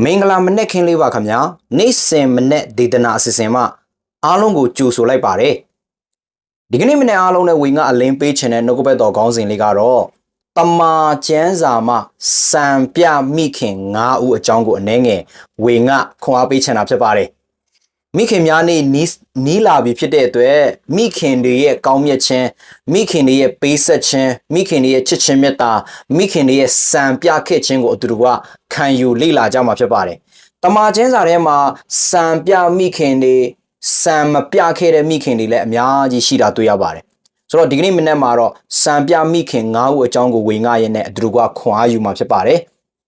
မင်္ဂလာမနက်ခင်းလေးပါခင်ဗျာနေ့စဉ်မနက်ဒေသနာအစီအစဉ်မှာအားလုံးကိုကြိုဆိုလိုက်ပါတယ်ဒီကနေ့မနေ့အားလုံးနဲ့ဝေငါအလင်းပေးခြင်းတဲ့နှုတ်ကပတ်တော်ခေါင်းစဉ်လေးကတော့တမာကျမ်းစာမှာစံပြမိခင်၅ဦးအကြောင်းကိုအနှဲငယ်ဝေငါခွန်အားပေးချင်တာဖြစ်ပါတယ် မိခင်များနေ့နီးနီးလာပြီဖြစ်တဲ့အတွက်မိခင်တွေရဲ့ကောင်းမြတ်ခြင်းမိခင်တွေရဲ့ပေးဆက်ခြင်းမိခင်တွေရဲ့ချစ်ခြင်းမေတ္တာမိခင်တွေရဲ့စံပြခဲ့ခြင်းကိုအတူတူကခံယူလေ့လာကြမှာဖြစ်ပါတယ်။တမန်ကျမ်းစာထဲမှာစံပြမိခင်တွေစံမပြခဲ့တဲ့မိခင်တွေလည်းအများကြီးရှိတာတွေ့ရပါတယ်။ဆိုတော့ဒီကနေ့မနေ့မှာတော့စံပြမိခင်၅ဦးအကြောင်းကိုဝေငှရဲ့နဲ့အတူတူကခွန်အားယူမှာဖြစ်ပါတယ်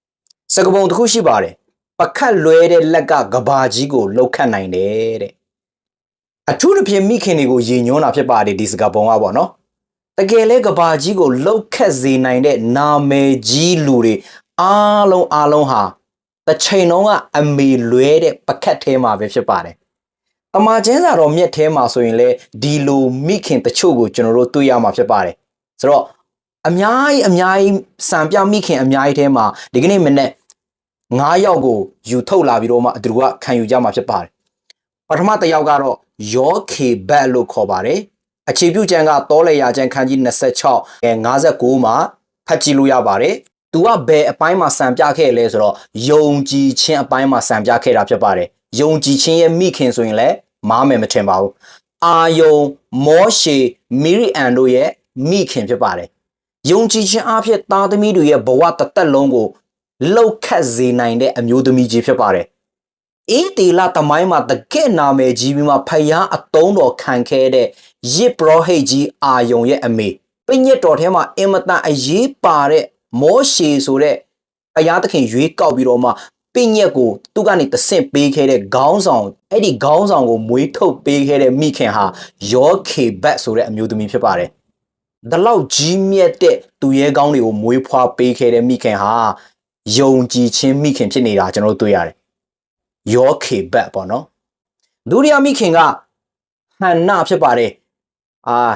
။စကပုံတစ်ခုရှိပါတယ်။ ပခတ်လွဲတဲ့လက်ကကဘာကြီးကိုလှုပ်ခတ်နိုင်တယ်တဲ့အထူးသဖြင့်မိခင်တွေကိုယဉ်ညွန်းတာဖြစ်ပါတယ်ဒီစကားပုံကပေါ့နော်တကယ်လဲကဘာကြီးကိုလှုပ်ခတ်စေနိုင်တဲ့နာမည်ကြီးလူတွေအားလုံးအားလုံးဟာတစ်ချိန်လုံးကအမေလွဲတဲ့ပခတ်ထဲမှာပဲဖြစ်ပါတယ်တမန်ကျမ်းစာတော်မြတ်ထဲမှာဆိုရင်လေဒီလိုမိခင်တချို့ကိုကျွန်တော်တို့တွေ့ရမှာဖြစ်ပါတယ်ဆိုတော့အများကြီးအများကြီးစံပြမိခင်အများကြီးထဲမှာဒီကနေ့မနေ့ 9ယောက်ကိုယူထုတ်လာပြီးတော့မှအတူတူကခံယူကြမှာဖြစ်ပါတယ်ပထမတစ်ယောက်ကတော့ယောခေဘတ်လို့ခေါ်ပါတယ်အခြေပြုကျမ်းကတောလေယာကျမ်းခန်းကြီး26အဲ59မှာဖတ်ကြည့်လို့ရပါတယ်သူကဘယ်အပိုင်းမှာစံပြခဲ့လဲဆိုတော့ယုံကြည်ခြင်းအပိုင်းမှာစံပြခဲ့တာဖြစ်ပါတယ်ယုံကြည်ခြင်းရဲ့မိခင်ဆိုရင်လည်းမားမယ်မထင်ပါဘူးအာယုံမောရှေမီရီအန်တို့ရဲ့မိခင်ဖြစ်ပါတယ်ယုံကြည်ခြင်းအဖြစ်သားသမီးတွေရဲ့ဘဝတစ်သက်လုံးကို လှုပ်ခတ်စေနိုင်တဲ့အမျိုးသမီးကြီးဖြစ်ပါတယ်အေးတီလာတမိုင်းမှာတကယ့်နာမည်ကြီးပြီးမှဖယားအတုံးတော်ခံခဲ့တဲ့ရစ်ပရောဟိတ်ကြီးအာယုံရဲ့အမေပညတ်တော်ထဲမှာအင်မတန်အရေးပါတဲ့မောရှေဆိုတဲ့ဘုရားသခင်ရွေးကောက်ပြီးတော့မှပညက်ကိုသူ့ကနေတဆင့်ပေးခဲ့တဲ့ခေါင်းဆောင်အဲ့ဒီခေါင်းဆောင်ကိုမွေးထုတ်ပေးခဲ့တဲ့မိခင်ဟာယောခေဘတ်ဆိုတဲ့အမျိုးသမီးဖြစ်ပါတယ်။ဒါလောက်ကြီးမြတ်တဲ့သူရဲကောင်းတွေကိုမွေးဖွားပေးခဲ့တဲ့မိခင်ဟာ ယုံကြည်ခြင်းမိခင်ဖြစ်နေတာကျွန်တော်တို့တွေ့ရတယ်။ယောခေဘတ်ပေါ့နော်။ဒုတိယမိခင်ကဟန်နာဖြစ်ပါတယ်။အာ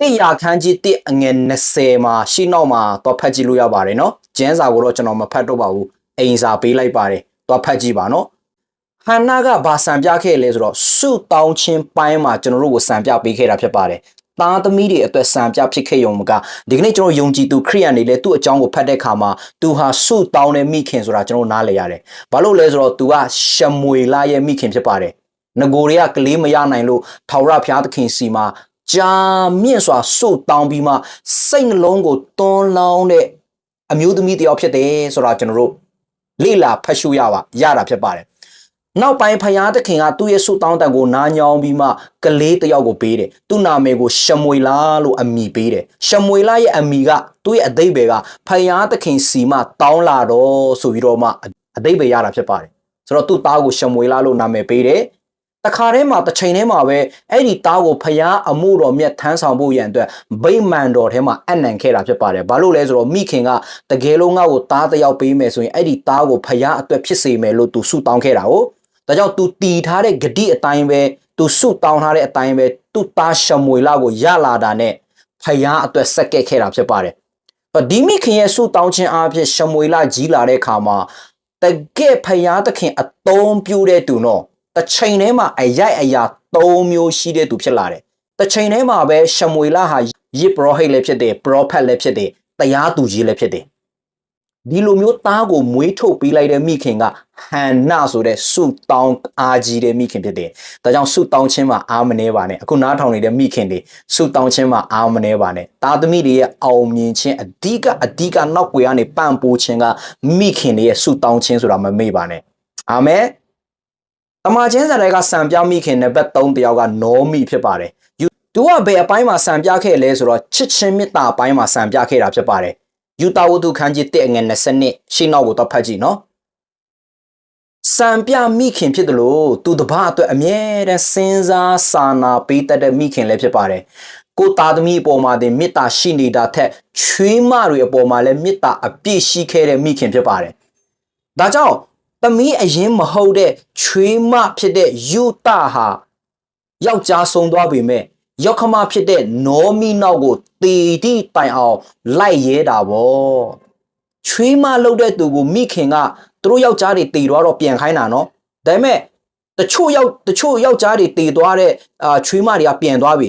တိရခန်းကြီးတစ်အငယ်20မှာရှင်းနောက်မှာတော့ဖတ်ကြည့်လို့ရပါတယ်နော်။ကျမ်းစာကိုတော့ကျွန်တော်မဖတ်တော့ပါဘူး။အိမ်စာပေးလိုက်ပါတယ်။တော့ဖတ်ကြည့်ပါနော်။ဟန်နာကဘာစံပြခဲ့လဲဆိုတော့စုတောင်းချင်းပိုင်းမှာကျွန်တော်တို့ကိုစံပြပေးခဲ့တာဖြစ်ပါတယ်။ သားသမီးတွေအတွက်စံပြဖြစ်ခဲ့ရုံမကဒီကနေ့ကျွန်တော်ယုံကြည်သူခရိယန်တွေလည်းသူ့အကြောင်းကိုဖတ်တဲ့အခါမှာသူဟာစုတောင်းတဲ့မိခင်ဆိုတာကျွန်တော်နားလည်ရတယ်။ဘာလို့လဲဆိုတော့သူကရှမွေလာရဲ့မိခင်ဖြစ်ပါတယ်။ငကိုတွေကကလေးမရနိုင်လို့ထာဝရဘုရားသခင်စီမှာကြာမြင့်စွာစုတောင်းပြီးမှစိတ်နှလုံးကိုတွန်းလောင်းတဲ့အမျိုးသမီးတစ်ယောက်ဖြစ်တယ်ဆိုတာကျွန်တော်တို့လေ့လာဖတ်ရှုရပါရတာဖြစ်ပါတယ် နောက်ပိုင်းဖယားသခင်ကသူ့ရဲ့ဆုတောင်းတန်ကိုနားညောင်းပြီးမှကလေးတစ်ယောက်ကိုပေးတယ်သူ့နာမည်ကိုရှမွေလာလို့အမည်ပေးတယ်ရှမွေလာရဲ့အမည်ကသူ့ရဲ့အတိတ်ပဲကဖယားသခင်စီမှတောင်းလာတော့ဆိုပြီးတော့မှအတိတ်ပဲရတာဖြစ်ပါတယ်ဆိုတော့သူ့သားကိုရှမွေလာလို့နာမည်ပေးတယ်တခါတည်းမှာတစ်ချိန်တည်းမှာပဲအဲ့ဒီတားကိုဖျားအမှုတော်မြတ်ထမ်းဆောင်ဖို့ရန်အတွက်ဗိမာန်တော်ထဲမှာအနံခဲ့တာဖြစ်ပါတယ်။ဘာလို့လဲဆိုတော့မိခင်ကတကယ်လို့ငါ့ကိုတားတယောက်ပေးမယ်ဆိုရင်အဲ့ဒီတားကိုဖျားအတွက်ဖြစ်စေမယ်လို့သူဆုတောင်းခဲ့တာ哦။ ဒါကြောင့်သူတီထားတဲ့ဂတိအတိုင်းပဲသူဆုတောင်းထားတဲ့အတိုင်းပဲသူ့သားရှမွေလာကိုရလာတာနဲ့ဖျားအတွက်ဆက်ကက်ခဲ့တာဖြစ်ပါတယ်။ဒီမိခင်ရဲ့ဆုတောင်းခြင်းအဖြစ်ရှမွေလာကြီးလာတဲ့အခါမှာတကယ်ဖျားသခင်အသုံးပြုတဲ့သူနော်တစ်ချိန်ထဲမှာအရိုက်အရာ၃မျိုးရှိတဲ့သူဖြစ်လာတယ်။တစ်ချိန်ထဲမှာပဲရှမွေလဟာယစ်ပရောဟိတ်လည်းဖြစ်တယ်ပရောဖက်လည်းဖြစ်တယ်တရားသူကြီးလည်းဖြစ်တယ်။ ဒီလိုမျိုးသားကိုမွေးထုတ်ပေးလိုက်တဲ့မိခင်ကဟန်နာဆိုတဲ့စုတောင်းအားကြီးတဲ့မိခင်ဖြစ်တယ်။ဒါကြောင့်စုတောင်းခြင်းမှာအားမနှဲပါနဲ့။အခုနားထောင်နေတဲ့မိခင်တွေစုတောင်းခြင်းမှာအားမနှဲပါနဲ့။သားသမီးတွေရဲ့အောင်မြင်ခြင်းအဓိကအဓိကနောက်ွယ်ကနေပံ့ပိုးခြင်းကမိခင်တွေရဲ့စုတောင်းခြင်းဆိုတာမမေ့ပါနဲ့။အာမင်။တမန်ကျမ်းစာတွေကစံပြမိခင်နံပါတ်3တယောက်ကနောမီဖြစ်ပါတယ်။သူကဘယ်အပိုင်းမှာစံပြခဲ့လဲဆိုတော့ချစ်ချင်းမေတ္တာအပိုင်းမှာစံပြခဲ့တာဖြစ်ပါတယ်။ ယူတာဝတ္ထုခန်းကြီး1ငွေ20နှစ်ရှင်းနောက်ကိုတော့ဖတ်ကြည့်နော်။စံပြမိခင်ဖြစ်တယ်လို့သူတပားအတွက်အမြဲတမ်းစဉ်းစားစာနာပေးတတ်တဲ့မိခင်လည်းဖြစ်ပါတယ်။ကိုသားသမီးအပေါ်မှာတင်မေတ္တာရှိနေတာထက်ချွေးမတွေအပေါ်မှာလည်းမေတ္တာအပြည့်ရှိခဲ့တဲ့မိခင်ဖြစ်ပါတယ်။ဒါကြောင့်သမီးအရင်မဟုတ်တဲ့ချွေးမဖြစ်တဲ့ယူတာဟာယောက်ျားဆုံးသွားပေမဲ့ ယောက်ခမဖြစ်တဲ့နောမီနောက်ကိုတေတီတိုင်အောင်လိုက်ရဲတာဗောချွေးမလုပ်တဲ့သူကိုမိခင်ကသူတို့ယောက်ျားတွေတည်သွားတော့ပြန်ခိုင်းတာနော်ဒါပေမဲ့တချို့ယောက်တချို့ယောက်ျားတွေတည်သွားတဲ့အာချွေးမတွေကပြန်သွားပြီ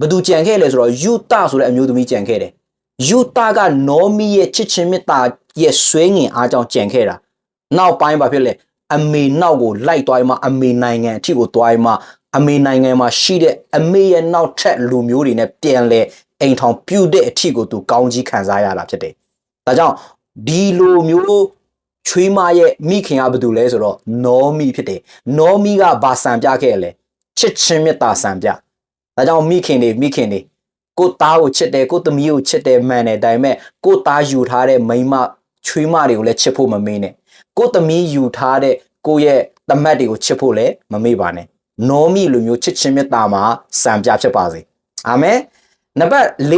ဘသူကြံခဲ့လဲဆိုတော့ယူတာဆိုတဲ့အမျိုးသမီးကြံခဲ့တယ်ယူတာကနောမီရဲ့ချစ်ချင်းမေတ္တာရဲ့ဆွေးငင်အားကြောင့်ကြံခဲ့တာနောက်ပိုင်းဘာဖြစ်လဲအမေနောက်ကိုလိုက်သွားရင်မှအမေနိုင်ငံအထိကိုသွားရင်မှ အမေနိုင်ငံမှာရှိတဲ့အမေရဲ့နောက်ထပ်လူမျိုးတွေနဲ့ပြန်လဲအိမ်ထောင်ပြုတ်တဲ့အထိကိုသူကောင်းကြီးခံစားရတာဖြစ်တယ်။ဒါကြောင့်ဒီလိုမျိုးချွေးမရဲ့မိခင်ကဘာတူလဲဆိုတော့နောမီဖြစ်တယ်။နောမီကဘာစံပြခဲ့လဲချစ်ချင်းမေတ္တာစံပြ။ဒါကြောင့်မိခင်တွေမိခင်တွေကိုသားကိုချစ်တယ်ကိုသမီးကိုချစ်တယ်မှန်တယ်ဒါပေမဲ့ကိုသားယူထားတဲ့မိန်းမချွေးမတွေကိုလည်းချစ်ဖို့မမေ့နဲ့ကိုသမီးယူထားတဲ့ကိုရဲ့တမတ်တွေကိုချစ်ဖို့လည်းမမေ့ပါနဲ့ နောမီလိုမျိုးချစ်ချင်းမေတ္တာမှာစံပြဖြစ်ပါစေအာမင်နံပါတ်၄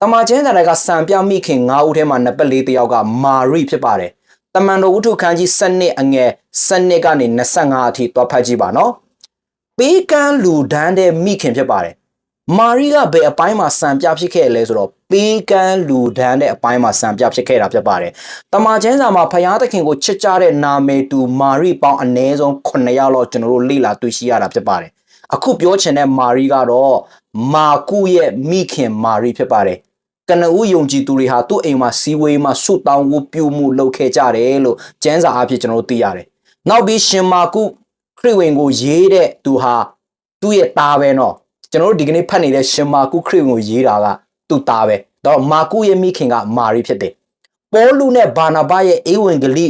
တမန်ကျမ်းစာတွေကစံပြမိခင်၅ဦးထဲမှာနံပါတ်၄တယောက်ကမာရိဖြစ်ပါတယ်တမန်တော်ဝုထုခန်းကြီး7နှစ်အငယ်7နှစ်ကနေ25အထိတွားဖတ်ကြည့်ပါနော်ပေးကမ်းလူဒန်းတဲ့မိခင်ဖြစ်ပါတယ် မာရီကဘယ်အပိုင်းမှာစံပြဖြစ်ခဲ့လဲဆိုတော့ပေးကမ်းလူဒန်းတဲ့အပိုင်းမှာစံပြဖြစ်ခဲ့တာဖြစ်ပါတယ်။တမန်ကျမ်းစာမှာဖယားသခင်ကိုချစ်ကြတဲ့နာမည်တူမာရီပေါင်းအနည်းဆုံး9ယောက်လောက်ကျွန်တော်တို့လေ့လာတွေ့ရှိရတာဖြစ်ပါတယ်။အခုပြောချင်တဲ့မာရီကတော့မာကုရဲ့မိခင်မာရီဖြစ်ပါတယ်။ကနဦးယုံကြည်သူတွေဟာသူ့အိမ်မှာစီဝေးမှာဆုတောင်းဝတ်ပြုမှုလုပ်ခဲ့ကြတယ်လို့ကျမ်းစာအဖြစ်ကျွန်တော်တို့သိရတယ်။နောက်ပြီးရှင်မာကုခရစ်ဝင်ကိုရေးတဲ့သူဟာသူ့ရဲ့သားပဲနော် ကျွန်တော်တို့ဒီကနေ့ဖတ်နေတဲ့ရှင်မာကုခရစ်ဝင်ကိုရေးတာကသူ့သားပဲတော့မာကုရဲ့မိခင်ကမာရီဖြစ်တယ်ပေါလုနဲ့ဘာနာဘရဲ့အေဝံဂေလိ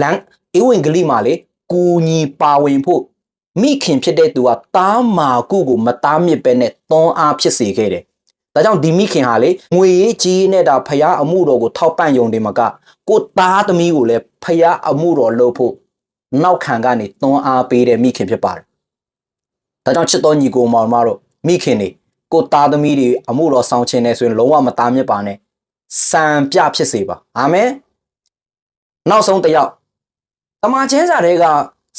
လမ်းအေဝံဂေလိမှာလေကူညီပါဝင်ဖို့မိခင်ဖြစ်တဲ့သူကတားမာကုကိုမတားမြစ်ပဲနဲ့သွန်းအားဖြစ်စေခဲ့တယ်ဒါကြောင့်ဒီမိခင်ဟာလေငွေရေးကြီးနဲ့ဒါဖရားအမှုတော်ကိုထောက်ပံ့ယုံတယ်မကကိုသားသမီးကိုလည်းဖရားအမှုတော်လုပ်ဖို့နောက်ခံကနေသွန်းအားပေးတဲ့မိခင်ဖြစ်ပါတယ် ဒါကြောင့်ချစ်တော်ညီကိုမောင်မတို့မိခင်တွေကိုသားသမီးတွေအမှုတော်ဆောင်ခြင်းနဲ့ဆိုရင်လုံးဝမသားမြစ်ပါနဲ့စံပြဖြစ်စေပါအာမင်နောက်ဆုံးတစ်ယောက်တမန်ကျမ်းစာတွေက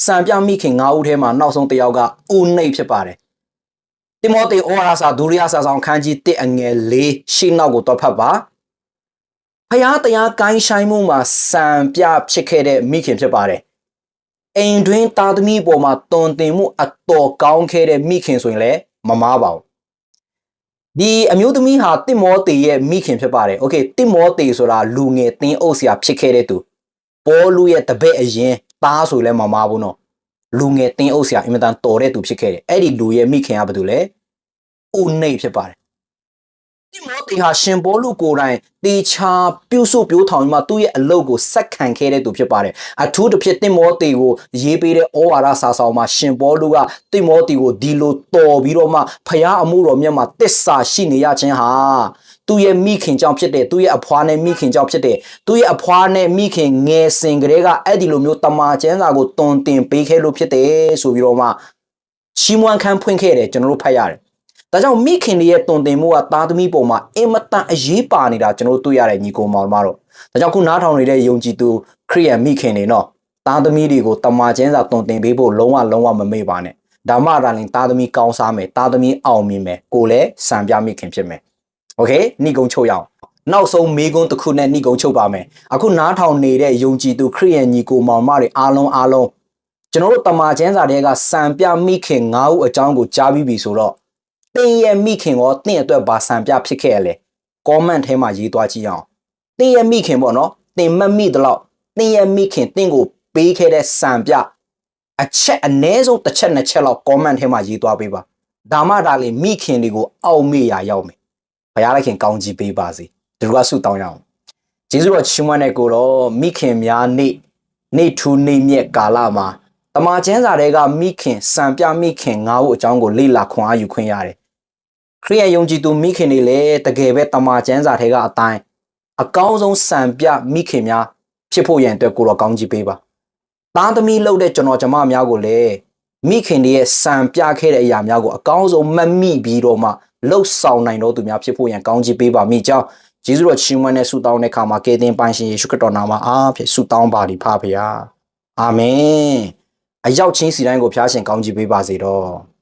စံပြမိခင်၅ဦးထဲမှာနောက်ဆုံးတစ်ယောက်ကဦးနှိတ်ဖြစ်ပါတယ်တိမောသေဩဝါဒစာဒုရိယစာဆောင်ခန်းကြီး1အငယ်၄ရှင်းနောက်ကိုတော့ဖတ်ပါဖျားတရားကိုင်းဆိုင်မှုမှာစံပြဖြစ်ခဲ့တဲ့မိခင်ဖြစ်ပါတယ် အိမ်တွင်းသားသမီးပေါ်မှာတုံတင်မှုအတော်ကောင်းခဲ့တဲ့မိခင်ဆိုရင်လည်းမမားပါဘူးဒီအမျိုးသမီးဟာတစ်မောတေရဲ့မိခင်ဖြစ်ပါတယ်။ Okay တစ်မောတေဆိုတာလူငယ်သင်းအုပ်ဆရာဖြစ်ခဲ့တဲ့သူပေါလုရဲ့တပည့်အရင်သားဆိုလဲမမားဘူးနော်လူငယ်သင်းအုပ်ဆရာအင်မတန်တော်တဲ့သူဖြစ်ခဲ့တယ်။အဲ့ဒီလူရဲ့မိခင်ကဘယ်သူလဲ။ဥနှိတ်ဖြစ်ပါတယ် တိမောသေဟာရှင်ဘောလူကိုယ်တိုင်တေချာပြုစုပြောထောင်ပြီးမှသူ့ရဲ့အလုပ်ကိုစက်ခံခဲ့တဲ့သူဖြစ်ပါတယ်အထူးတစ်ဖြစ်တိမောသေကိုရေးပေးတဲ့ဩဝါဒစာဆောင်မှာရှင်ဘောလူကတိမောသေကိုဒီလိုတော်ပြီးတော့မှဖျားအမှုတော်မြတ်မှာတစ္ဆာရှိနေရခြင်းဟာသူ့ရဲ့မိခင်ကြောင့်ဖြစ်တယ်သူ့ရဲ့အဖွားနဲ့မိခင်ကြောင့်ဖြစ်တယ်သူ့ရဲ့အဖွားနဲ့မိခင်ငယ်စဉ်ကလေးကအဲ့ဒီလိုမျိုးတမာကျမ်းစာကိုတွန်တင်ပေးခဲ့လို့ဖြစ်တယ်ဆိုပြီးတော့မှရှီမွန်ခန်းဖွင့်ခဲ့တယ်ကျွန်တော်တို့ဖတ်ရတယ် ဒါကြောင့်မိခင်တွေရဲ့တုံတင်မှုကသားသမီးပေါ်မှာအင်မတန်အရေးပါနေတာကျွန်တော်တို့တွေ့ရတယ်ညီကောင်မောင်မတို့ဒါကြောင့်ခုနားထောင်နေတဲ့ယုံကြည်သူခရိယန်မိခင်တွေနော်သားသမီးတွေကိုတမာချင်းစာတုံတင်ပေးဖို့လုံးဝလုံးဝမမေ့ပါနဲ့ဒါမှဒါလင်သားသမီးကောင်းစားမယ်သားသမီးအောင်မြင်မယ်ကိုလည်းစံပြမိခင်ဖြစ်မယ်โอเคနှိကုံချုပ်ရအောင်နောက်ဆုံးမေကွန်းတစ်ခုနဲ့နှိကုံချုပ်ပါမယ်အခုနားထောင်နေတဲ့ယုံကြည်သူခရိယန်ညီကိုမောင်မတွေအားလုံးအားလုံးကျွန်တော်တို့တမာချင်းစာတွေကစံပြမိခင်၅ဦးအကြောင်းကိုကြားပြီးပြီဆိုတော့ တင်းရဲ့မိခင်ရောတင့်အတွက်ဘာစံပြဖြစ်ခဲ့ရလဲ comment ထဲမှာရေးသွားကြည့်အောင်တင်းရဲ့မိခင်ပေါ့နော်တင်မမိတလောက်တင်းရဲ့မိခင်တင့်ကိုပေးခဲ့တဲ့စံပြအချက်အ ਨੇ ဆုံးတစ်ချက်နှစ်ချက်လောက် comment ထဲမှာရေးသွားပေးပါဒါမှဒါလေမိခင်တွေကိုအောက်မေ့ရာရောက်မယ်ဘုရားလိုက်ခင်ကောင်းကြီးပေးပါစေဒီလိုကဆုတောင်းရအောင်ကျေးဇူးတော်ချီးမွမ်းတဲ့ကိုတော့မိခင်များနေ့နေ့ထူးနေ့မြက်ကာလမှာတမန်ကျမ်းစာတွေကမိခင်စံပြမိခင်ငါ့ကိုအကြောင်းကိုလေ့လာခွန်အားယူခွင့်ရတယ် ခရိယယုံကြည်သူမိခင်တွေလည်းတကယ်ပဲတမန်ကျမ်းစာတွေကအတိုင်းအကောင်းဆုံးစံပြမိခင်များဖြစ်ဖို့ရန်အတွက်ကိုတော့ကောင်းကြီးပေးပါသားသမီးလုပ်တဲ့ကျွန်တော်ကျမများကိုလည်းမိခင်တွေရဲ့စံပြခဲ့တဲ့အရာများကိုအကောင်းဆုံးမမိပြီးတော့မှလှုပ်ဆောင်နိုင်တော်သူများဖြစ်ဖို့ရန်ကောင်းကြီးပေးပါမိကြောင်းယေရှုတော်ချီးမွမ်းတဲ့ဆုတောင်းတဲ့အခါမှာကယ်တင်ပိုင်ရှင်ယေရှုခရစ်တော်နာမအားဖြင့်ဆုတောင်းပါသည်ဖပါဗျာအာမင်အရောက်ချင်းစီတိုင်းကိုဖျားရှင်ကောင်းကြီးပေးပါစေတော့